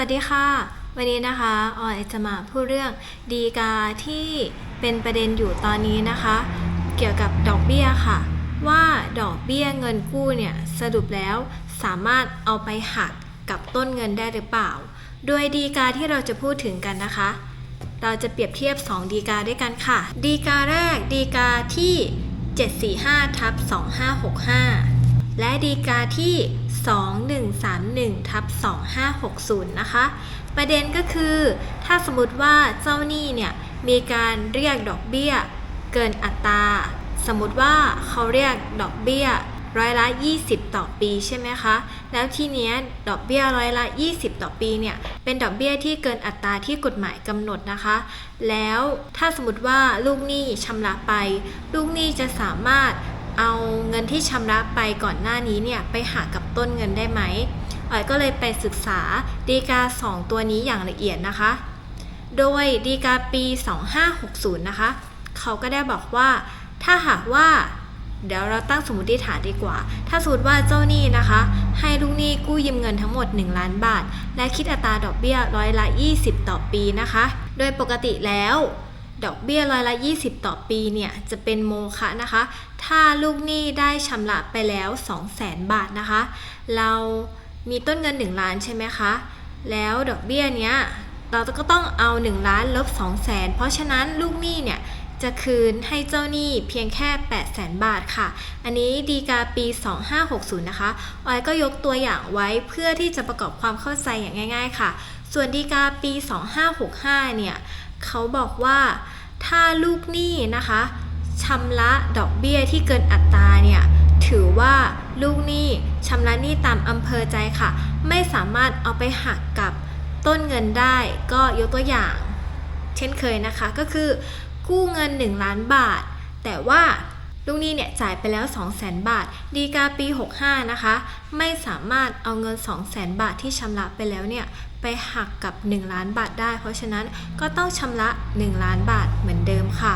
วัสดีค่ะ วันนี้นะคะออยจะมาพูดเรื่องดีกาที่เป็นประเด็นอยู่ตอนนี้นะคะ เกี่ยวกับดอกเบี้ยค่ะ ว่าดอกเบี้ยเงินกู้เนี่ยสรุปแล้วสามารถเอาไปหักกับต้นเงินได้หรือเปล่า โดยดีกาที่เราจะพูดถึงกันนะคะ เราจะเปรียบเทียบ 2 ดีกาด้วยกันค่ะ ดีกาแรกดีกาที่ 745ทับ2565 และดีกาที่ 2131ทับ2560 นะคะ ประเด็นก็คือ ถ้าสมมติว่าเจ้าหนี้เนี่ย มีการเรียกดอกเบี้ย เกินอัตรา สมมติว่าเขาเรียกดอกเบี้ยร้อยละ 20 ต่อปีใช่ไหมคะ แล้วทีเนี้ยดอกเบี้ยร้อยละ 20 ต่อปีเนี่ย เป็นดอกเบี้ยที่เกินอัตราที่กฎหมายกำหนดนะคะ แล้วถ้าสมมติว่าลูกหนี้ชำระไป ลูกหนี้จะสามารถ เอาเงินที่ชำระไปก่อนหน้านี้เนี่ยไปหักกับต้นเงินได้ไหมอ๋อยก็เลยไปศึกษาดีกา 2 ตัวนี้อย่างละเอียดนะคะ โดยดีกาปี 2560 นะคะ เขาก็ได้บอกว่า ถ้าหากว่า เดี๋ยวเราตั้งสมมติฐานดีกว่า ถ้าสมมติว่าเจ้าหนี้นะคะ ให้ลูกหนี้กู้ยืมเงินทั้งหมด 1 ล้านบาท และคิดอัตราดอกเบี้ยร้อยละ 20 ต่อปีนะคะ โดยปกติแล้ว ดอกเบี้ยร้อยละ 20 ต่อปีเนี่ยจะเป็นโมฆะนะคะ ถ้าลูกหนี้ได้ชำระไปแล้ว 200,000 บาทนะคะ เรามีต้นเงิน 1 ล้านใช่ไหมคะ แล้วดอกเบี้ยเนี้ยเราก็ต้องเอา 1 ล้านลบ 2 0 0 0 0 0 เพราะฉะนั้นลูกหนี้เนี่ยจะคืนให้เจ้าหนี้เพียงแค่ 8 0 0 0 0 0 บาทค่ะ อันนี้ดีกาปี 2560 นะคะ ออยก็ยกตัวอย่างไว้เพื่อที่จะประกอบความเข้าใจอย่างง่าย ๆ ค่ะ ส่วนดีกาปี 2565 เนี่ย เขาบอกว่าถ้าลูกหนี้นะคะชำระดอกเบี้ยที่เกินอัตราเนี่ยถือว่าลูกหนี้ชำระหนี้ตามอำเภอใจค่ะ ไม่สามารถเอาไปหักกับต้นเงินได้ก็ยกตัวอย่าง เช่นเคยนะคะก็คือกู้เงิน 1 ล้านบาท แต่ว่า ลูกหนี้เนี่ยจ่ายไปแล้ว 2 0 0 0 0 0 บาท ดีกาปี 65 นะคะ ไม่สามารถเอาเงิน 2 0 0 0 0 0 บาทที่ชำระไปแล้วเนี่ยไปหักกับ 1 ล้านบาทได้ เพราะฉะนั้นก็ต้องชำระ 1 ล้านบาทเหมือนเดิมค่ะ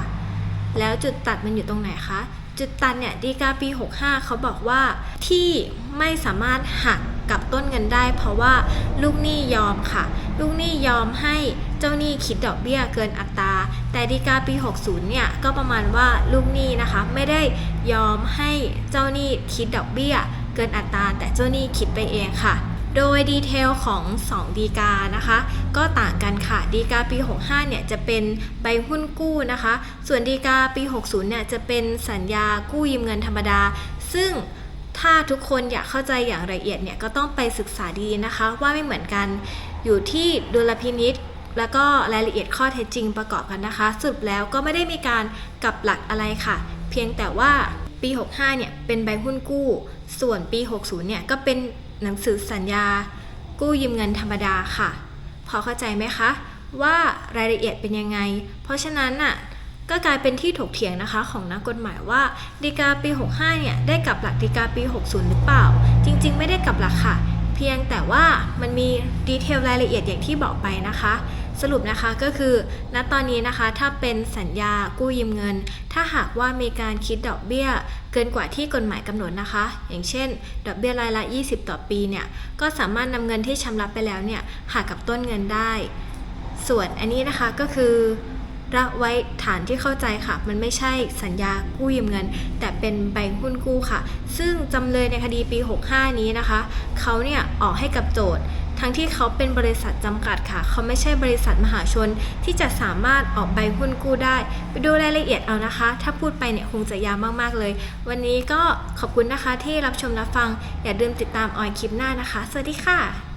แล้วจุดตัดมันอยู่ตรงไหนคะ จุดตัดเนี่ยดีกาปี 65 เขาบอกว่าที่ไม่สามารถหักกับต้นเงินได้ เพราะว่าลูกหนี้ยอมค่ะ ลูกหนี้ยอมให้ เจ้าหนี้คิดดอกเบี้ยเกินอัตรา แต่ดีกาปี 60 เนี่ยก็ประมาณว่าลูกหนี้นะคะไม่ได้ยอมให้เจ้าหนี้คิดดอกเบี้ยเกินอัตรา แต่เจ้าหนี้คิดไปเองค่ะโดยดีเทลของ 2 ดีกานะคะ ก็ต่างกันค่ะ ดีกาปี 65 เนี่ยจะเป็นใบหุ้นกู้นะคะ ส่วนดีกาปี 60 เนี่ยจะเป็นสัญญากู้ยืมเงินธรรมดา ซึ่งถ้าทุกคนอยากเข้าใจอย่างละเอียดเนี่ยก็ต้องไปศึกษาดีนะคะว่าไม่เหมือนกันอยู่ที่ดุลพินิษ แล้วก็รายละเอียดข้อเท็จจริงประกอบกันนะคะสรุปแล้วก็ไม่ได้มีการกลับหลักอะไรค่ะ เพียงแต่ว่าปี 65 เนี่ยเป็นใบหุ้นกู้ ส่วนปี 60 เนี่ยก็เป็นหนังสือสัญญา กู้ยืมเงินธรรมดาค่ะ พอเข้าใจไหมคะ ว่ารายละเอียดเป็นยังไง เพราะฉะนั้นน่ะก็กลายเป็นที่ถกเถียงนะคะของนักกฎหมายว่าดีกาปี 65 เนี่ยได้กับหลักดีกาปี 60 หรือเปล่า จริง ๆ ไม่ได้กับหลักค่ะ เพียงแต่ว่ามันมีดีเทลรายละเอียดอย่างที่บอกไปนะคะ สรุปนะคะก็คือ ณตอนนี้นะคะถ้าเป็นสัญญากู้ยืมเงิน ถ้าหากว่ามีการคิดดอกเบี้ย เกินกว่าที่กฎหมายกำหนดนะคะ อย่างเช่น ดอกเบี้ยรายละ 20 ต่อปีเนี่ยก็สามารถนำเงินที่ชำระไปแล้วเนี่ยหักกับต้นเงินได้ ส่วนอันนี้นะคะก็คือระไว้ฐานที่เข้าใจค่ะ มันไม่ใช่สัญญากู้ยืมเงิน แต่เป็นใบหุ้นกู้ค่ะ ซึ่งจำเลยในคดีปี 65 นี้นะคะ เขาเนี่ยออกให้กับโจทย์ ทั้งที่เขาเป็นบริษัทจำกัดค่ะ เขาไม่ใช่บริษัทมหาชนที่จะสามารถออกใบหุ้นกู้ได้ ไปดูรายละเอียดเอานะคะ ถ้าพูดไปเนี่ยคงจะยาวมากๆเลย วันนี้ก็ขอบคุณนะคะที่รับชมรับฟัง อย่าลืมติดตามออยคลิปหน้านะคะ สวัสดีค่ะ